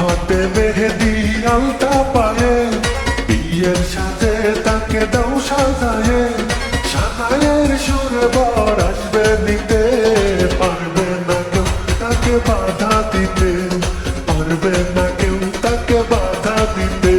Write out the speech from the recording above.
হতে মেহেদি আলতা পায়ে, বিয়ের সাথে তাকে দাও সাজায়ে সানায়ের সুর বর আসবে দিতে পারবে না কেউ তাকে বাধা দিতে, পারবে না কেউ তাকে বাধা দিতে।